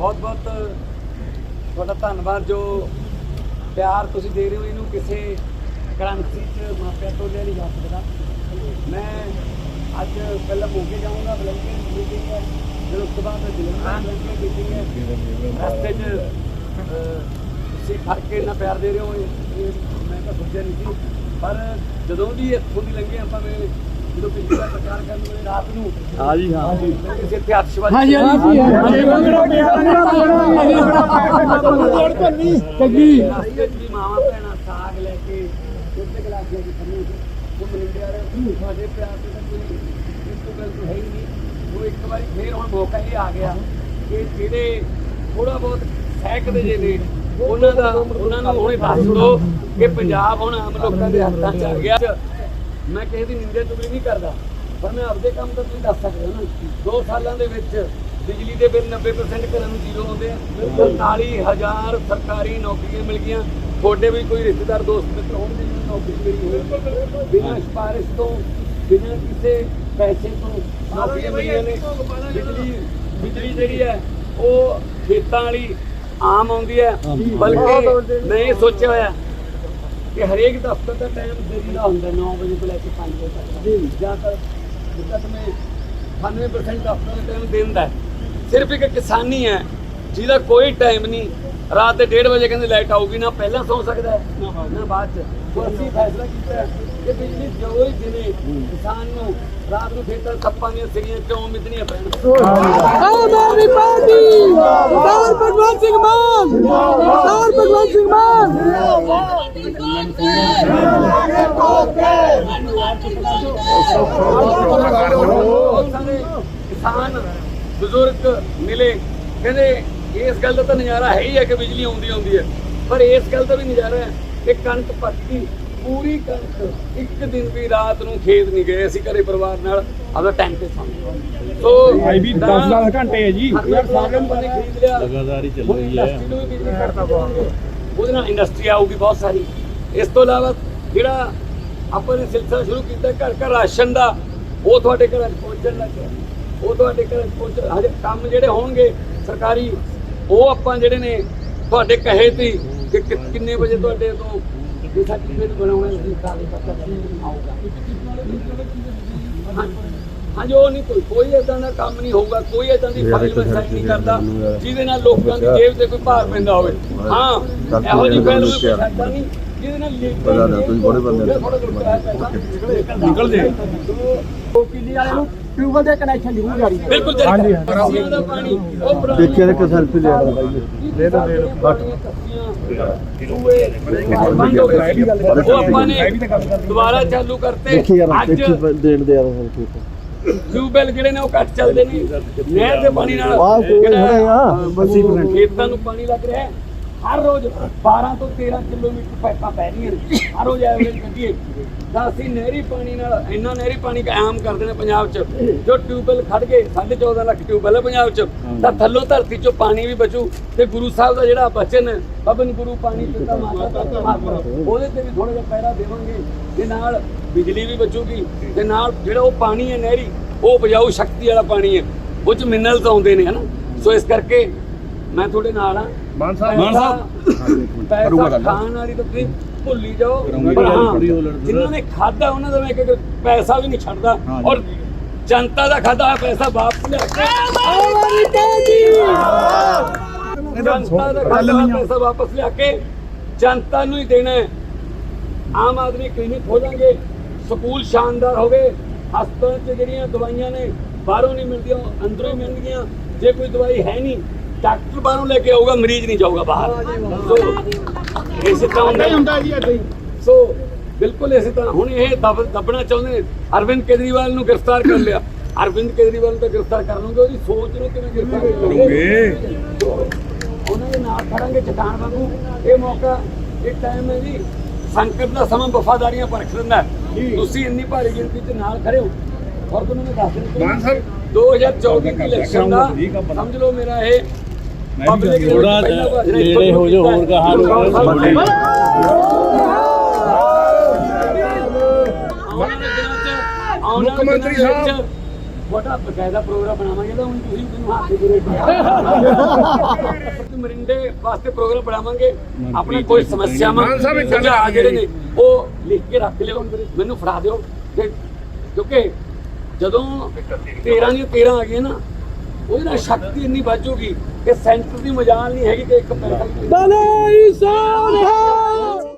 ਬਹੁਤ ਬਹੁਤ ਤੁਹਾਡਾ ਧੰਨਵਾਦ ਜੋ ਪਿਆਰ ਤੁਸੀਂ ਦੇ ਰਹੇ ਹੋ ਇਹਨੂੰ ਕਿਸੇ ਕਰੰਸੀ ਚ ਮਾਪਿਆਂ ਤੋਂ ਲਿਆ ਨਹੀਂ ਜਾ ਸਕਦਾ। ਮੈਂ ਅੱਜ ਪਹਿਲਾਂ ਮੋਗੇ ਜਾਊਂਗਾ ਬਲੰਕੇ ਮੀਟਿੰਗ ਹੈ ਫਿਰ ਉਸ ਤੋਂ ਬਾਅਦ ਮੈਂ ਜਲੰਧਰ ਬਲੰਕੇ ਮੀਟਿੰਗ ਹੈ। ਰਸਤੇ 'ਚ ਤੁਸੀਂ ਖੜ ਕੇ ਇੰਨਾ ਪਿਆਰ ਦੇ ਰਹੇ ਹੋ ਇਹ ਮੈਂ ਤਾਂ ਸੋਚਿਆ ਨਹੀਂ ਸੀ। ਪਰ ਜਦੋਂ ਦੀ ਇੱਥੋਂ ਦੀ ਲੰਘੇ ਆਪਾਂ ਮੈਂ ਜਦੋਂ ਪਿਛਲੀ ਵਾਰ ਪ੍ਰਚਾਰ ਕਰਨ ਵੇਲੇ ਰਾਤ ਨੂੰ ਹਾਂ। ਜੀ ਹਾਂ ਮੈਂ ਕਿਸੇ ਇੱਥੇ ਅੱਤਸ਼ਵਾਦੀ ਹਾਂਜੀ ਹਾਂਜੀ। ਕੱਗੀ ਜੀ ਮਾਵਾ ਭੈਣਾਂ ਸਾਗ ਲੈ ਕੇ ਉੱਤੇ ਗਲਾਸੀਆਂ ਦੀ ਖੰਨੇ ਉਹ ਮਰਿੰਡੇ ਵਾਲੇ ਤੁਹਾਡੇ ਪਿਆਰ ਤੇ ਤਾਂ ਕੋਈ ਇਸ ਤੋਂ ਗੱਲ ਹੈ ਹੀ ਨਹੀਂ ਉਹ ਇੱਕ ਵਾਰੀ ਫੇਰ ਹੁਣ ਮੌਕਾ ਇਹ ਆ ਗਿਆ ਕਿ ਜਿਹੜੇ ਥੋੜਾ ਬਹੁਤ ਸਹਿਕਦੇ ਜੇ ਨੇ ਉਹਨਾਂ ਦਾ ਉਹਨਾਂ ਨੂੰ ਹੁਣੇ ਦੱਸ ਦਿਓ ਕਿ ਪੰਜਾਬ ਹੁਣ ਆਮ ਲੋਕਾਂ ਦੇ ਹੱਥਾਂ 'ਚ ਆ ਗਿਆ। ਮੈਂ ਕਿਸੇ ਦੀ ਨਿੰਦਿਆ ਚੁਗਲੀ ਨਹੀਂ ਕਰਦਾ ਪਰ ਮੈਂ ਆਪਦੇ ਕੰਮ ਤਾਂ ਤੁਸੀਂ ਦੱਸ ਸਕਦੇ ਹੋ ਨਾ। 2 ਸਾਲਾਂ ਦੇ ਵਿੱਚ ਬਿਜਲੀ ਦੇ ਬਿੱਲ 90% ਘਰਾਂ ਨੂੰ ਜ਼ੀਰੋ ਆਉਂਦੇ ਆ। 45000 ਸਰਕਾਰੀ ਨੌਕਰੀਆਂ ਮਿਲ ਗਈਆਂ। ਤੁਹਾਡੇ ਵੀ ਕੋਈ ਰਿਸ਼ਤੇਦਾਰ ਦੋਸਤ ਮਿੱਤਰ ਹੋਣਗੇ ਜਿਹਨੂੰ ਨੌਕਰੀ ਮਿਲੀ ਹੋਵੇ। ਬਿਨਾਂ ਸਿਫਾਰਿਸ਼ ਤੋਂ ਬਿਨਾਂ ਕਿਸੇ ਪੈਸੇ ਤੋਂ ਨੌਕਰੀਆਂ ਮਿਲੀਆਂ ਨੇ। ਬਿਜਲੀ ਬਿਜਲੀ ਜਿਹੜੀ ਹੈ ਉਹ ਖੇਤਾਂ ਵਾਲੀ ਆਮ ਆਉਂਦੀ ਹੈ। ਬਲਕਿ ਮੈਂ ਇਹ ਸੋਚਿਆ ਹੋਇਆ ਕਿ ਹਰੇਕ ਦਫ਼ਤਰ ਦਾ ਟਾਈਮ ਦੇਰੀ ਦਾ ਹੁੰਦਾ 9 ਵਜੇ ਤੋਂ ਲੈ ਕੇ 5 ਵਜੇ ਤੱਕ। ਜੀ, ਜਾਂ ਤਾਂ ਜਿੱਦਾਂ ਮੈਂ 98% ਦਫ਼ਤਰ ਦਾ ਟਾਈਮ ਦਿਨ ਦਾ ਸਿਰਫ ਇੱਕ ਕਿਸਾਨੀ ਹੈ, ਜਿਹਦਾ ਕੋਈ ਟਾਈਮ ਨਹੀਂ। ਰਾਤ ਦੇ 1:30 ਵਜੇ ਕਹਿੰਦੇ ਲਾਈਟ ਆਊਗੀ, ਨਾ ਪਹਿਲਾਂ ਸੌ ਸਕਦਾ ਨਾ ਬਾਅਦ ਚ। ਅਸੀਂ ਫੈਸਲਾ ਕੀਤਾ ਬਿਜਲੀ ਹੀ ਦਿਨੇ ਕਿਸਾਨ ਨੂੰ ਰਾਤ ਨੂੰ ਖੇਤਾਂ 'ਚ ਸੱਪਾਂ ਦੀਆਂ ਸਿਰੀਆਂ ਕਿਉਂ ਮਿੱਧਣੀਆਂ ਪੈਣ? ਆਮ ਆਦਮੀ ਪਾਰਟੀ ਸਰਦਾਰ ਭਗਵੰਤ ਸਿੰਘ ਮਾਨ ਸਰਦਾਰ ਭਗਵੰਤ ਸਿੰਘ ਮਾਨ। ਬਹੁਤ ਸਾਰੇ ਕਿਸਾਨ ਬਜ਼ੁਰਗ ਮਿਲੇ ਕਹਿੰਦੇ ਇਸ ਗੱਲ ਦਾ ਤਾਂ ਨਜ਼ਾਰਾ ਹੈ ਹੀ ਹੈ ਕਿ ਬਿਜਲੀ ਆਉਂਦੀ ਆਉਂਦੀ ਹੈ। ਪਰ ਇਸ ਗੱਲ ਦਾ ਵੀ ਨਜ਼ਾਰਾ ਹੈ ਕਿ ਕਣਕ ਪੱਕੀ ਪੂਰੀ ਕਣਕ ਇੱਕ ਦਿਨ ਵੀ ਰਾਤ ਨੂੰ ਖੇਤ ਨਹੀਂ ਗਏ ਅਸੀਂ ਘਰੇ ਪਰਿਵਾਰ ਨਾਲ। ਆਪਦਾ ਟਾਈਮ ਤੇ ਸੌਂ ਸੋ ਭਾਈ ਵੀ 10 10 ਘੰਟੇ ਹੈ ਜੀ। ਖਰੀਦ ਲਿਆ। ਲਗਾਤਾਰ ਹੀ ਚੱਲ ਰਹੀ ਹੈ। ਇੰਡਸਟਰੀ ਨੂੰ ਵੀ ਬਿਜਲੀ ਕਰਤਾ ਪਾਵਾਂਗੇ ਉਹਦੇ ਨਾਲ ਇੰਡਸਟਰੀ ਆਊਗੀ ਬਹੁਤ ਸਾਰੀ। ਇਸ ਤੋਂ ਇਲਾਵਾ ਜਿਹੜਾ ਆਪਾਂ ਨੇ ਸਿਲਸਿਲਾ ਸ਼ੁਰੂ ਕੀਤਾ ਘਰ ਘਰ ਰਾਸ਼ਨ ਦਾ ਉਹ ਤੁਹਾਡੇ ਘਰਾਂ 'ਚ ਪਹੁੰਚਣ ਲੱਗ ਗਿਆ। ਉਹ ਤੁਹਾਡੇ ਘਰਾਂ 'ਚ ਪਹੁੰਚ ਹਜੇ ਕੰਮ ਜਿਹੜੇ ਹੋਣਗੇ ਸਰਕਾਰੀ ਉਹ ਆਪਾਂ ਜਿਹੜੇ ਨੇ ਤੁਹਾਡੇ ਕਹੇ ਤੇ ਕਿ- ਕਿੰਨੇ ਵਜੇ ਤੁਹਾਡੇ ਤੋਂ ਜੇ ਸਰਟੀਫਿਕੇਟ ਬਣਾਉਣਾ ਸੀ ਕਾਗਜ਼ ਪੱਤਰ ਆਊਗਾ ਹਾਂ- ਹਾਂਜੀ ਉਹ ਨਹੀਂ ਕੋਈ ਕੋਈ ਇਦਾਂ ਦਾ ਕੰਮ ਨਹੀਂ ਹੋਊਗਾ ਕੋਈ ਇਦਾਂ ਦੀ ਫਾਈਲ ਮੈਂ ਸਾਈਨ ਨਹੀਂ ਕਰਦਾ ਜਿਹਦੇ ਨਾਲ ਲੋਕਾਂ ਦੀ ਜੇਬ ਤੇ ਕੋਈ ਭਾਰ ਪੈਂਦਾ ਹੋਵੇ। ਹਾਂ ਇਹੋ ਜਿਹੀ ਫਾਈਲ ਕੋਈ ਨਹੀਂ। ਪਤਾ ਨਾ, ਤੁਸੀਂ ਬੜੇ ਬੰਦੇ। ਨਿਕਲ ਜੇ ਉਹ ਕਿੱਲੀ ਵਾਲੇ ਨੂੰ ਟਿਊਬਲ ਦੇ ਕਨੈਕਸ਼ਨ ਜ਼ਰੂਰ ਜਾਰੀ ਬਿਲਕੁਲ ਜਾਰੀ ਕੱਸੀਆਂ ਦਾ ਪਾਣੀ ਉਹ ਦੇਖਿਆ ਤੇ ਸੈਲਫੀ ਲੈ ਲਓ ਬਾਈ ਦੇ ਦੋ ਦੇ ਦੋ ਉਹ ਆਪਾਂ ਨੇ ਦੁਬਾਰਾ ਚਾਲੂ ਕਰਤੇ। ਅੱਜ ਦੇਣ ਦੇ ਯਾਰ ਸੈਲਫੀ ਟਿਊਬਵੈਲ ਜਿਹੜੇ ਨੇ ਉਹ ਘੱਟ ਚੱਲਦੇ ਨੇ। ਨਹਿਰ ਦੇ ਪਾਣੀ ਨਾਲ ਆਹ ਜਿਹੜਾ, ਖੜੇ ਆ, ਅਹ, 80% ਖੇਤਾਂ ਨੂੰ ਪਾਣੀ ਲੱਗ ਰਿਹਾ ਹਰ ਰੋਜ਼ 12 ਤੋਂ 13 ਕਿਲੋਮੀਟਰ ਪਾਈਪਾਂ ਪੈ ਰਹੀਆਂ ਨੇ। ਹਰ ਰੋਜ਼ ਐਵਰੇਜ ਕੱਢੀਏ ਤਾਂ ਅਸੀਂ ਨਹਿਰੀ ਪਾਣੀ ਨਾਲ ਇੰਨਾ ਨਹਿਰੀ ਪਾਣੀ ਕਾਇਮ ਕਰਦੇ ਨੇ ਪੰਜਾਬ 'ਚ। ਜੋ ਟਿਊਬਵੈਲ ਖੜ ਗਏ 14.5 ਲੱਖ ਟਿਊਬਵੈਲ ਹੈ ਪੰਜਾਬ 'ਚ। ਤਾਂ ਥੱਲੋਂ ਧਰਤੀ 'ਚੋਂ ਪਾਣੀ ਵੀ ਬਚੂ ਤੇ ਗੁਰੂ ਸਾਹਿਬ ਦਾ ਜਿਹੜਾ ਬਚਨ ਹੈ, ਪਵਨ ਗੁਰੂ ਪਾਣੀ ਪਿਤਾ ਮਾਤਾ ਉਹਦੇ ਤੇ ਵੀ ਥੋੜਾ ਜਿਹਾ ਪਹਿਰਾ ਦੇਵਾਂਗੇ। ਤੇ ਨਾਲ ਬਿਜਲੀ ਵੀ ਬਚੂਗੀ। ਤੇ ਨਾਲ ਜਿਹੜਾ ਉਹ ਪਾਣੀ ਹੈ ਨਹਿਰੀ, ਉਹ ਉਪਜਾਊ ਸ਼ਕਤੀ ਵਾਲਾ ਪਾਣੀ ਹੈ। ਉਹ 'ਚ ਮਿਨਰਲਸ ਆਉਂਦੇ ਨੇ, ਹਨਾ? ਸੋ ਇਸ ਕਰਕੇ ਮੈਂ ਤੁਹਾਡੇ ਨਾਲ ਆ ਮਾਨ ਮਾਨ ਸਾਹਿਬ। ਪੈਸਾ ਖਾਣ ਵਾਲੀ ਤਾਂ ਤੁਸੀਂ ਭੁੱਲ ਜਾਓ। ਪਰ ਹਾਂ ਜਿਨ੍ਹਾਂ ਨੇ ਖਾਦਾ ਉਹਨਾਂ ਦਾ ਮੈਂ ਇੱਕ ਪੈਸਾ ਵੀ ਨਹੀਂ ਛੱਡਦਾ। ਔਰ ਜਨਤਾ ਦਾ ਖਾਦਾ ਹੋਇਆ ਪੈਸਾ ਵਾਪਸ ਲਿਆ ਕੇ। ਜਨਤਾ ਦਾ ਖਾਦਾ ਹੋਇਆ ਪੈਸਾ ਵਾਪਸ ਲਿਆ ਕੇ ਜਨਤਾ ਨੂੰ ਹੀ ਦੇਣਾ ਹੈ। ਆਮ ਆਦਮੀ ਕਲੀਨਿਕ ਖੋਲਾਂਗੇ ਸਕੂਲ ਸ਼ਾਨਦਾਰ ਹੋਵੇ ਹਸਪਤਾਲ 'ਚ ਜਿਹੜੀਆਂ ਦਵਾਈਆਂ ਨੇ ਬਾਹਰੋਂ ਨਹੀਂ ਮਿਲਦੀਆਂ ਉਹ ਅੰਦਰੋਂ ਹੀ ਮਿਲਣਗੀਆਂ। ਜੇ ਕੋਈ ਦਵਾਈ ਹੈ ਨਹੀਂ ਡਾਕਟਰ ਬਾਹਰੋਂ ਲੈ ਕੇ ਆਊਗਾ ਮਰੀਜ਼ ਨਹੀਂ ਜਾਊਗਾ ਬਾਹਰ। ਸੋ ਇਸੇ ਤਰ੍ਹਾਂ ਹੁੰਦਾ ਹੀ ਹੁੰਦਾ ਜੀ ਏਦਾਂ ਹੀ। ਸੋ ਬਿਲਕੁਲ ਇਸੇ ਤਰ੍ਹਾਂ। ਹੁਣ ਇਹ ਦਬ- ਦੱਬਣਾ ਚਾਹੁੰਦੇ ਨੇ। ਅਰਵਿੰਦ ਕੇਜਰੀਵਾਲ ਨੂੰ ਗ੍ਰਿਫਤਾਰ ਕਰ ਲਿਆ। ਅਰਵਿੰਦ ਕੇਜਰੀਵਾਲ ਨੂੰ ਤਾਂ ਗ੍ਰਿਫਤਾਰ ਕਰ ਲਓਗੇ ਉਹਦੀ ਸੋਚ ਨੂੰ ਕਿਵੇਂ ਗ੍ਰਿਫਤਾਰ ਕਰੋਗੇ? ਉਹਨਾਂ ਦੇ ਨਾਲ ਖੜਾਂਗੇ ਚਟਾਨ ਵਾਂਗੂ ਇਹ ਮੌਕਾ ਇਹ ਟਾਈਮ ਹੈ ਜੀ। ਸੰਕਟ ਦਾ ਸਮਾਂ ਵਫਾਦਾਰੀਆਂ ਪਰਖ ਹੈ। ਤੁਸੀਂ ਇੰਨੀ ਭਾਰੀ ਗਿਣਤੀ 'ਚ ਨਾਲ ਖੜੇ ਹੋ। ਔਰ ਤੁਹਾਨੂੰ ਮੈਂ ਦੱਸ ਦਿੰਦਾ ਮਾਨ ਸਾਹਿਬ। 2024 ਦੀ ਇਲੈਕਸ਼ਨ ਦਾ ਸਮਝ ਲਓ ਮੇਰਾ ਇਹ ਪਬਲਿਕ ਥੋੜ੍ਹਾ ਜਿਹਾ ਨੇੜੇ ਹੋ ਜਾਓ, ਹੋਰ ਕਹਾ ਲਓ। ਮੁੱਖ ਮੰਤਰੀ ਸਾਹਿਬ। ਤੁਹਾਡਾ ਬਕਾਇਦਾ ਪ੍ਰੋਗਰਾਮ ਬਣਾਵਾਂਗੇ ਤਾਂ ਹੁਣ ਤੁਸੀਂ ਮੈਨੂੰ ਹੱਥ ਦੇ ਮਰਿੰਡੇ ਵਾਸਤੇ ਪ੍ਰੋਗਰਾਮ ਬਣਾਵਾਂਗੇ। ਆਪਣੀ ਕੋਈ ਸਮੱਸਿਆਵਾਂ ਸੁਝਾਅ ਜਿਹੜੇ ਨੇ ਉਹ ਲਿਖ ਕੇ ਰੱਖ ਲਿਓ ਮੈਨੂੰ ਫੜਾ ਦਿਓ। ਕਿਉਂਕਿ ਜਦੋਂ 13 ਦੀਆਂ 13 ਆ ਗਈਆਂ ਨਾ ਉਹਦੇ ਨਾਲ ਸ਼ਕਤੀ ਇੰਨੀ ਵੱਜੂਗੀ ਕਿ ਸੈਂਟਰ ਦੀ ਮਜਾਲ ਨਹੀਂ ਹੈਗੀ ਕਿ ਇੱਕ ਪੈਸਾ ਬਲੇ ਇਸਾਨ ਹੈ